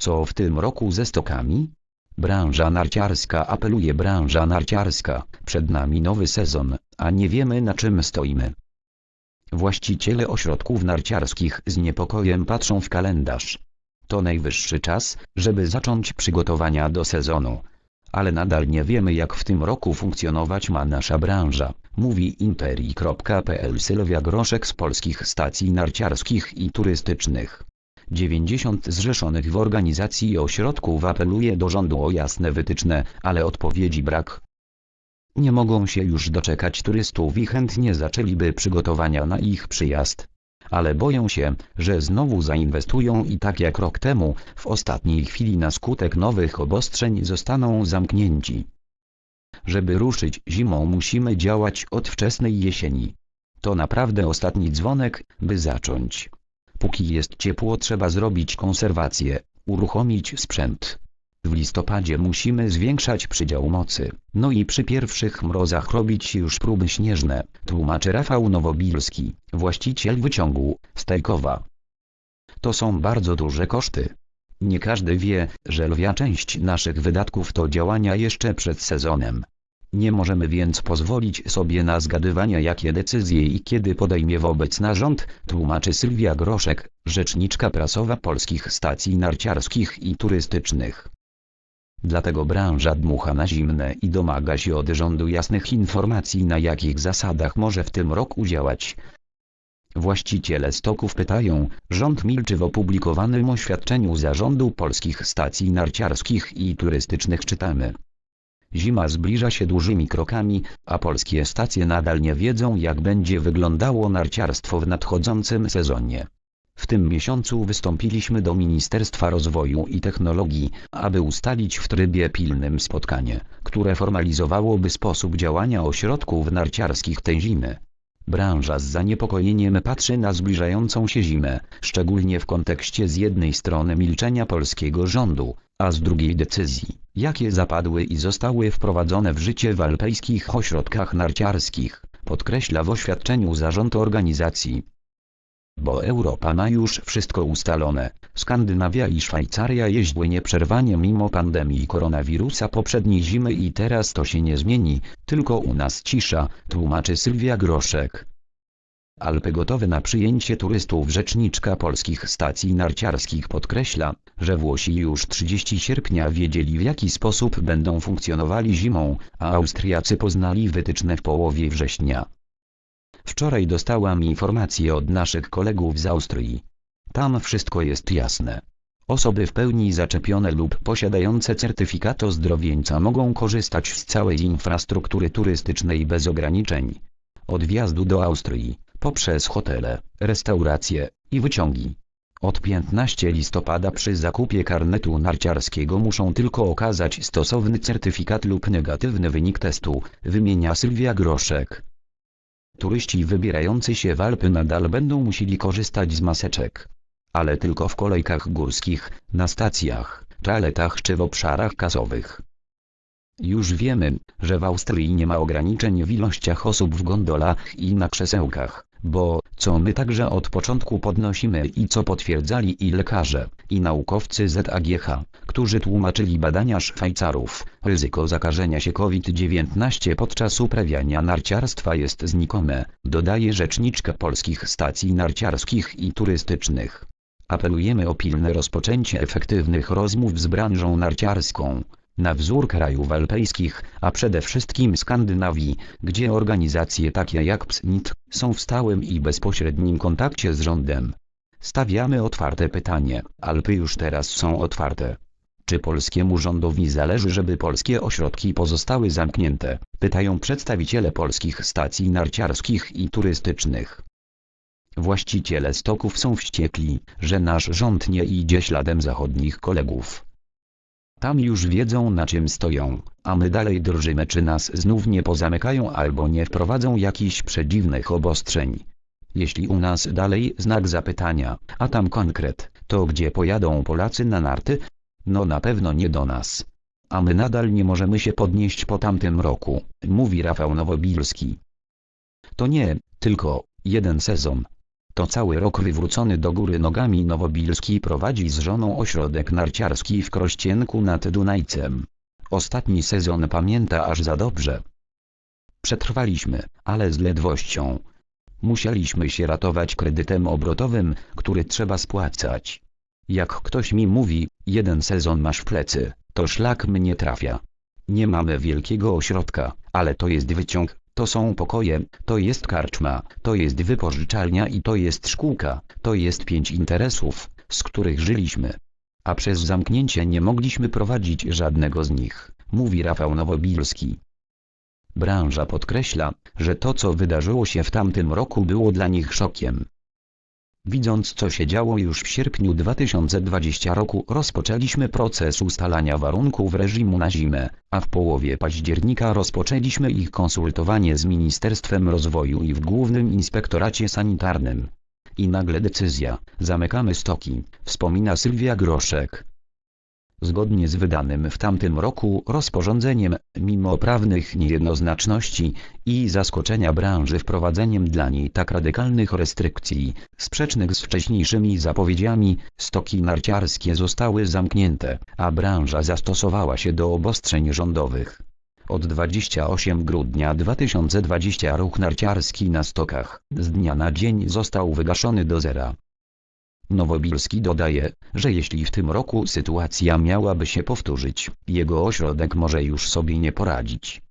Co w tym roku ze stokami? Branża narciarska apeluje branża narciarska, przed nami nowy sezon, a nie wiemy na czym stoimy. Właściciele ośrodków narciarskich z niepokojem patrzą w kalendarz. To najwyższy czas, żeby zacząć przygotowania do sezonu. Ale nadal nie wiemy jak w tym roku funkcjonować ma nasza branża, mówi interi.pl Sylwia Groszek z polskich stacji narciarskich i turystycznych. 90 zrzeszonych w organizacji ośrodków apeluje do rządu o jasne wytyczne, ale odpowiedzi brak. Nie mogą się już doczekać turystów i chętnie zaczęliby przygotowania na ich przyjazd. Ale boją się, że znowu zainwestują i tak jak rok temu, w ostatniej chwili na skutek nowych obostrzeń zostaną zamknięci. Żeby ruszyć zimą musimy działać od wczesnej jesieni. To naprawdę ostatni dzwonek, by zacząć. Póki jest ciepło trzeba zrobić konserwację, uruchomić sprzęt. W listopadzie musimy zwiększać przydział mocy, no i przy pierwszych mrozach robić już próby śnieżne, tłumaczy Rafał Nowobilski, właściciel wyciągu, Stajkowa. To są bardzo duże koszty. Nie każdy wie, że lwia część naszych wydatków to działania jeszcze przed sezonem. Nie możemy więc pozwolić sobie na zgadywania jakie decyzje i kiedy podejmie wobec nas rząd, tłumaczy Sylwia Groszek, rzeczniczka prasowa polskich stacji narciarskich i turystycznych. Dlatego branża dmucha na zimne i domaga się od rządu jasnych informacji na jakich zasadach może w tym roku działać. Właściciele stoków pytają, rząd milczy w opublikowanym oświadczeniu zarządu polskich stacji narciarskich i turystycznych czytamy. Zima zbliża się dużymi krokami, a polskie stacje nadal nie wiedzą jak będzie wyglądało narciarstwo w nadchodzącym sezonie. W tym miesiącu wystąpiliśmy do Ministerstwa Rozwoju i Technologii, aby ustalić w trybie pilnym spotkanie, które formalizowałoby sposób działania ośrodków narciarskich tej zimy. Branża z zaniepokojeniem patrzy na zbliżającą się zimę, szczególnie w kontekście z jednej strony milczenia polskiego rządu, a z drugiej decyzji, jakie zapadły i zostały wprowadzone w życie w alpejskich ośrodkach narciarskich, podkreśla w oświadczeniu zarząd organizacji. Bo Europa ma już wszystko ustalone, Skandynawia i Szwajcaria jeździły nieprzerwanie mimo pandemii koronawirusa poprzedniej zimy i teraz to się nie zmieni, tylko u nas cisza, tłumaczy Sylwia Groszek. Alpy gotowe na przyjęcie turystów rzeczniczka polskich stacji narciarskich podkreśla, że Włosi już 30 sierpnia wiedzieli w jaki sposób będą funkcjonowali zimą, a Austriacy poznali wytyczne w połowie września. Wczoraj dostałam informację od naszych kolegów z Austrii. Tam wszystko jest jasne. Osoby w pełni zaczepione lub posiadające certyfikat ozdrowieńca mogą korzystać z całej infrastruktury turystycznej bez ograniczeń. Od wjazdu do Austrii, poprzez hotele, restauracje i wyciągi. Od 15 listopada przy zakupie karnetu narciarskiego muszą tylko okazać stosowny certyfikat lub negatywny wynik testu, wymienia Sylwia Groszek. Turyści wybierający się w Alpy nadal będą musieli korzystać z maseczek. Ale tylko w kolejkach górskich, na stacjach, toaletach czy w obszarach kasowych. Już wiemy, że w Austrii nie ma ograniczeń w ilościach osób w gondolach i na krzesełkach, bo, co my także od początku podnosimy i co potwierdzali i lekarze, i naukowcy ZAGH, którzy tłumaczyli badania Szwajcarów, ryzyko zakażenia się COVID-19 podczas uprawiania narciarstwa jest znikome, dodaje rzeczniczka polskich stacji narciarskich i turystycznych. Apelujemy o pilne rozpoczęcie efektywnych rozmów z branżą narciarską, na wzór krajów alpejskich, a przede wszystkim Skandynawii, gdzie organizacje takie jak PSNIT są w stałym i bezpośrednim kontakcie z rządem. Stawiamy otwarte pytanie, Alpy już teraz są otwarte. Czy polskiemu rządowi zależy, żeby polskie ośrodki pozostały zamknięte? Pytają przedstawiciele polskich stacji narciarskich i turystycznych. Właściciele stoków są wściekli, że nasz rząd nie idzie śladem zachodnich kolegów. Tam już wiedzą na czym stoją, a my dalej drżymy czy nas znów nie pozamykają albo nie wprowadzą jakichś przedziwnych obostrzeń. Jeśli u nas dalej znak zapytania, a tam konkret, to gdzie pojadą Polacy na narty? No na pewno nie do nas. A my nadal nie możemy się podnieść po tamtym roku, mówi Rafał Nowobilski. To nie, tylko, jeden sezon. To cały rok wywrócony do góry nogami Nowobilski prowadzi z żoną ośrodek narciarski w Krościenku nad Dunajcem. Ostatni sezon pamięta aż za dobrze. Przetrwaliśmy, ale z ledwością. Musieliśmy się ratować kredytem obrotowym, który trzeba spłacać. Jak ktoś mi mówi, jeden sezon masz w plecy, to szlak mnie trafia. Nie mamy wielkiego ośrodka, ale to jest wyciąg, to są pokoje, to jest karczma, to jest wypożyczalnia i to jest szkółka, to jest pięć interesów, z których żyliśmy. A przez zamknięcie nie mogliśmy prowadzić żadnego z nich, mówi Rafał Nowobilski. Branża podkreśla, że to co wydarzyło się w tamtym roku było dla nich szokiem. Widząc co się działo już w sierpniu 2020 roku rozpoczęliśmy proces ustalania warunków reżimu na zimę, a w połowie października rozpoczęliśmy ich konsultowanie z Ministerstwem Rozwoju i w Głównym Inspektoracie Sanitarnym. I nagle decyzja, zamykamy stoki, wspomina Sylwia Groszek. Zgodnie z wydanym w tamtym roku rozporządzeniem, mimo prawnych niejednoznaczności i zaskoczenia branży wprowadzeniem dla niej tak radykalnych restrykcji, sprzecznych z wcześniejszymi zapowiedziami, stoki narciarskie zostały zamknięte, a branża zastosowała się do obostrzeń rządowych. Od 28 grudnia 2020 ruch narciarski na stokach z dnia na dzień został wygaszony do zera. Nowobilski dodaje, że jeśli w tym roku sytuacja miałaby się powtórzyć, jego ośrodek może już sobie nie poradzić.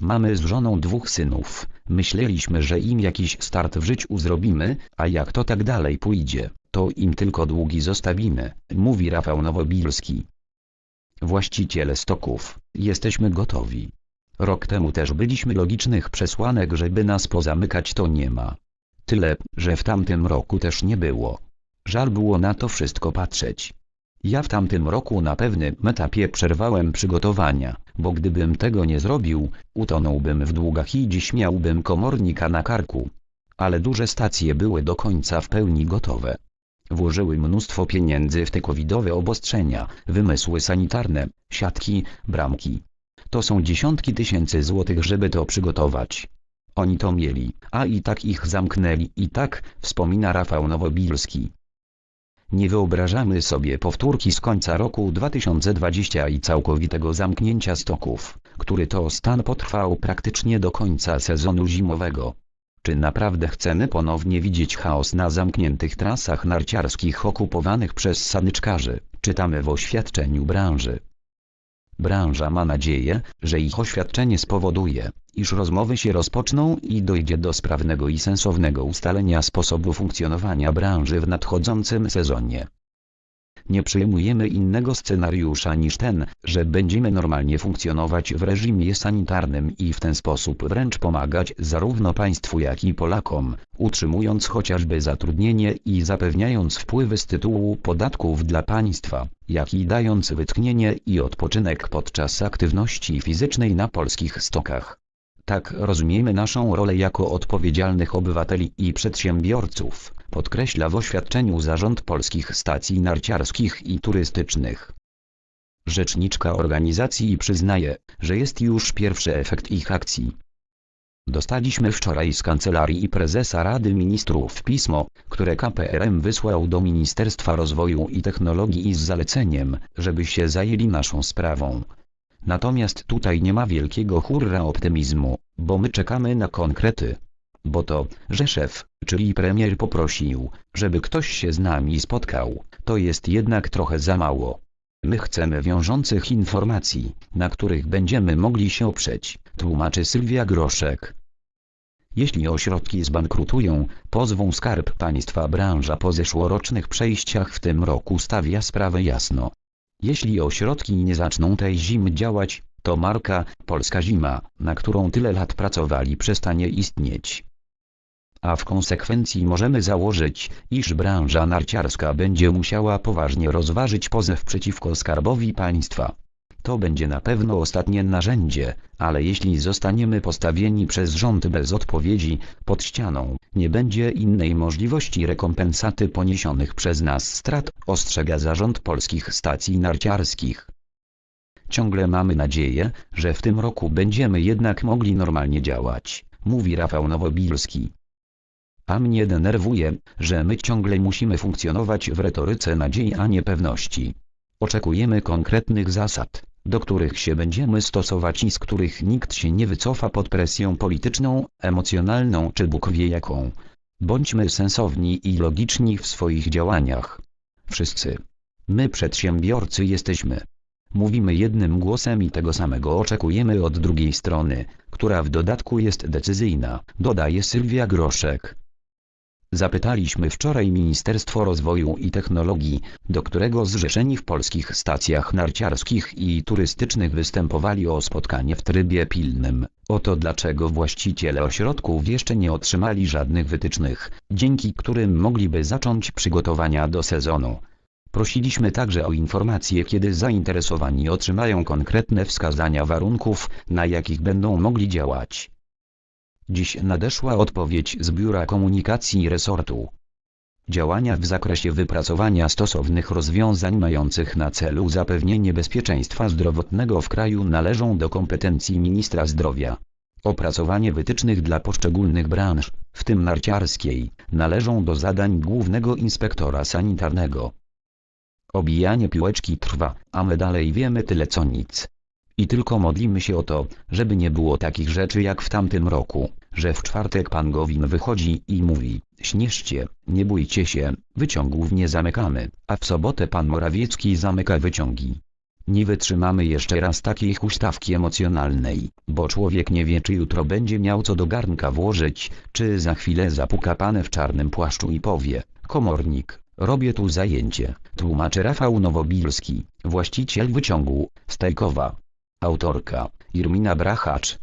Mamy z żoną dwóch synów, myśleliśmy, że im jakiś start w życiu zrobimy, a jak to tak dalej pójdzie, to im tylko długi zostawimy, mówi Rafał Nowobilski. Właściciele stoków, jesteśmy gotowi. Rok temu też byliśmy logicznych przesłanek, żeby nas pozamykać to nie ma. Tyle, że w tamtym roku też nie było. Żal było na to wszystko patrzeć. Ja w tamtym roku na pewnym etapie przerwałem przygotowania, bo gdybym tego nie zrobił, utonąłbym w długach i dziś miałbym komornika na karku. Ale duże stacje były do końca w pełni gotowe. Włożyły mnóstwo pieniędzy w te covidowe obostrzenia, wymysły sanitarne, siatki, bramki. To są dziesiątki tysięcy złotych, żeby to przygotować. Oni to mieli, a i tak ich zamknęli i tak, wspomina Rafał Nowobilski. Nie wyobrażamy sobie powtórki z końca roku 2020 i całkowitego zamknięcia stoków, który to stan potrwał praktycznie do końca sezonu zimowego. Czy naprawdę chcemy ponownie widzieć chaos na zamkniętych trasach narciarskich okupowanych przez sanyczkarzy, czytamy w oświadczeniu branży. Branża ma nadzieję, że ich oświadczenie spowoduje, iż rozmowy się rozpoczną i dojdzie do sprawnego i sensownego ustalenia sposobu funkcjonowania branży w nadchodzącym sezonie. Nie przyjmujemy innego scenariusza niż ten, że będziemy normalnie funkcjonować w reżimie sanitarnym i w ten sposób wręcz pomagać zarówno państwu jak i Polakom, utrzymując chociażby zatrudnienie i zapewniając wpływy z tytułu podatków dla państwa, jak i dając wytchnienie i odpoczynek podczas aktywności fizycznej na polskich stokach. Tak rozumiemy naszą rolę jako odpowiedzialnych obywateli i przedsiębiorców, podkreśla w oświadczeniu Zarząd Polskich Stacji Narciarskich i Turystycznych. Rzeczniczka organizacji przyznaje, że jest już pierwszy efekt ich akcji. Dostaliśmy wczoraj z Kancelarii Prezesa Rady Ministrów pismo, które KPRM wysłał do Ministerstwa Rozwoju i Technologii z zaleceniem, żeby się zajęli naszą sprawą. Natomiast tutaj nie ma wielkiego hurra optymizmu, bo my czekamy na konkrety. Bo to, że szef, czyli premier poprosił, żeby ktoś się z nami spotkał, to jest jednak trochę za mało. My chcemy wiążących informacji, na których będziemy mogli się oprzeć, tłumaczy Sylwia Groszek. Jeśli ośrodki zbankrutują, pozwą Skarb Państwa branża po zeszłorocznych przejściach w tym roku stawia sprawę jasno. Jeśli ośrodki nie zaczną tej zimy działać, to marka Polska Zima, na którą tyle lat pracowali przestanie istnieć. A w konsekwencji możemy założyć, iż branża narciarska będzie musiała poważnie rozważyć pozew przeciwko skarbowi państwa. To będzie na pewno ostatnie narzędzie, ale jeśli zostaniemy postawieni przez rząd bez odpowiedzi, pod ścianą, nie będzie innej możliwości rekompensaty poniesionych przez nas strat, ostrzega zarząd polskich stacji narciarskich. Ciągle mamy nadzieję, że w tym roku będziemy jednak mogli normalnie działać, mówi Rafał Nowobilski. A mnie denerwuje, że my ciągle musimy funkcjonować w retoryce nadziei a niepewności. Oczekujemy konkretnych zasad, do których się będziemy stosować i z których nikt się nie wycofa pod presją polityczną, emocjonalną czy Bóg wie jaką. Bądźmy sensowni i logiczni w swoich działaniach. Wszyscy. My przedsiębiorcy jesteśmy. Mówimy jednym głosem i tego samego oczekujemy od drugiej strony, która w dodatku jest decyzyjna, dodaje Sylwia Groszek. Zapytaliśmy wczoraj Ministerstwo Rozwoju i Technologii, do którego zrzeszeni w polskich stacjach narciarskich i turystycznych występowali o spotkanie w trybie pilnym, o to dlaczego właściciele ośrodków jeszcze nie otrzymali żadnych wytycznych, dzięki którym mogliby zacząć przygotowania do sezonu. Prosiliśmy także o informacje kiedy zainteresowani otrzymają konkretne wskazania warunków, na jakich będą mogli działać. Dziś nadeszła odpowiedź z Biura Komunikacji Resortu. Działania w zakresie wypracowania stosownych rozwiązań mających na celu zapewnienie bezpieczeństwa zdrowotnego w kraju należą do kompetencji Ministra Zdrowia. Opracowanie wytycznych dla poszczególnych branż, w tym narciarskiej, należą do zadań Głównego Inspektora Sanitarnego. Obijanie piłeczki trwa, a my dalej wiemy tyle co nic. I tylko modlimy się o to, żeby nie było takich rzeczy jak w tamtym roku, że w czwartek pan Gowin wychodzi i mówi, śnieżcie, nie bójcie się, wyciągów nie zamykamy, a w sobotę pan Morawiecki zamyka wyciągi. Nie wytrzymamy jeszcze raz takiej huśtawki emocjonalnej, bo człowiek nie wie czy jutro będzie miał co do garnka włożyć, czy za chwilę zapuka pan w czarnym płaszczu i powie, komornik, robię tu zajęcie, tłumaczy Rafał Nowobilski, właściciel wyciągu, Stajkowa. Autorka, Irmina Brachacz.